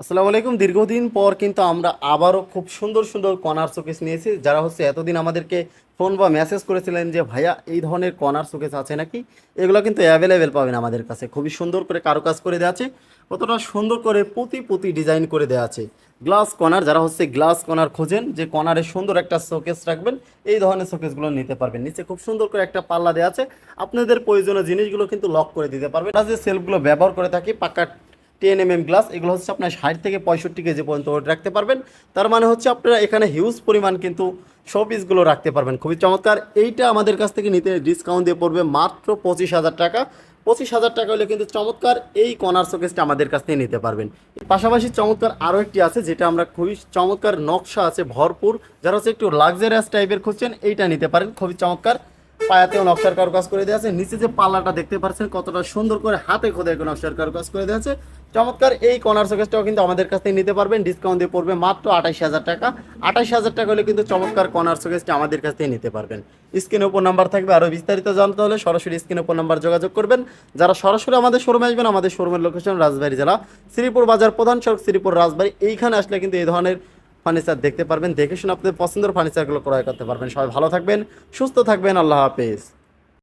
আসসালামু আলাইকুম। দীর্ঘদিন পর কিন্তু আমরা আবারও খুব সুন্দর সুন্দর কর্নার শোকেস নিয়েছি। যারা হচ্ছে এতদিন আমাদেরকে ফোন বা মেসেজ করেছিলেন যে, ভাইয়া, এই ধরনের কর্নার শোকেস আছে নাকি? এগুলো কিন্তু অ্যাভেলেবেল পাবেন আমাদের কাছে। খুবই সুন্দর করে কারুকাজ করে দেওয়া আছে। কতটা সুন্দর করে প্রতি প্রতি ডিজাইন করে দেওয়া আছে। গ্লাস কর্নার যারা হচ্ছে গ্লাস কর্নার খোঁজেন, যে কর্নারে সুন্দর একটা শোকেস রাখবেন, এই ধরনের শোকেসগুলো নিতে পারবেন। নিচে খুব সুন্দর করে একটা পাল্লা দেওয়া আছে। আপনাদের প্রয়োজনীয় জিনিসগুলো কিন্তু লক করে দিতে পারবেন। যে সেলফগুলো ব্যবহার করে থাকি, পাকা টেন এম এম গ্লাস এগুলো হচ্ছে আপনার ষাট থেকে পঁয়ষট্টি কেজি পর্যন্ত ওয়েট রাখতে পারবেন। তার মানে হচ্ছে আপনারা এখানে হিউজ পরিমাণ কিন্তু শো পিসগুলো রাখতে পারবেন। খুবই চমৎকার। এইটা আমাদের কাছ থেকে নিতে ডিসকাউন্ট দিয়ে পড়বে মাত্র পঁচিশ হাজার টাকা। পঁচিশ হাজার টাকা হলে কিন্তু চমৎকার এই কর্নার শোকেসটা আমাদের কাছ থেকে নিতে পারবেন। পাশাপাশি চমৎকার আরও একটি আছে যেটা আমরা খুবই চমৎকার নকশা আছে ভরপুর। যারা হচ্ছে একটু লাক্সারিয়াস টাইপের খুঁজছেন, এইটা নিতে পারেন। খুবই চমৎকার। পায়াতেও নকশার কারুকাজ করে দেওয়া আছে। নিচে যে পাল্লাটা দেখতে পাচ্ছেন, কতটা সুন্দর করে হাতে করে নকশার কারুকাজ করে দেওয়া আছে। চমৎকার, এই কর্নার শোকেসটাও কিন্তু আমাদের কাছ থেকে নিতে পারবেন। ডিসকাউন্ট দিয়ে পড়বে মাত্র আঠাশ হাজার টাকা। আঠাশ হাজার টাকা হলে কিন্তু চমৎকার কর্নার শোকেসটা আমাদের কাছ থেকে নিতে পারবেন। স্ক্রিনের ওপর নাম্বার থাকবে আরও বিস্তারিত জানতে হলে সরাসরি স্ক্রিনের উপর নাম্বার যোগাযোগ করবেন। যারা সরাসরি আমাদের শোরুমে আসবেন, আমাদের শোরুমের লোকেশন রাজবাড়ি জেলা শ্রীপুর বাজার প্রধান সড়ক শ্রীপুর রাজবাড়ি। এইখানে আসলে কিন্তু এই ধরনের ফার্নিচার দেখতে পারবেন, দেখে শুনে আপনাদের পছন্দের ফার্নিচারগুলো ক্রয় করতে পারবেন। সবাই ভালো থাকবেন, সুস্থ থাকবেন, আল্লাহ হাফেজ।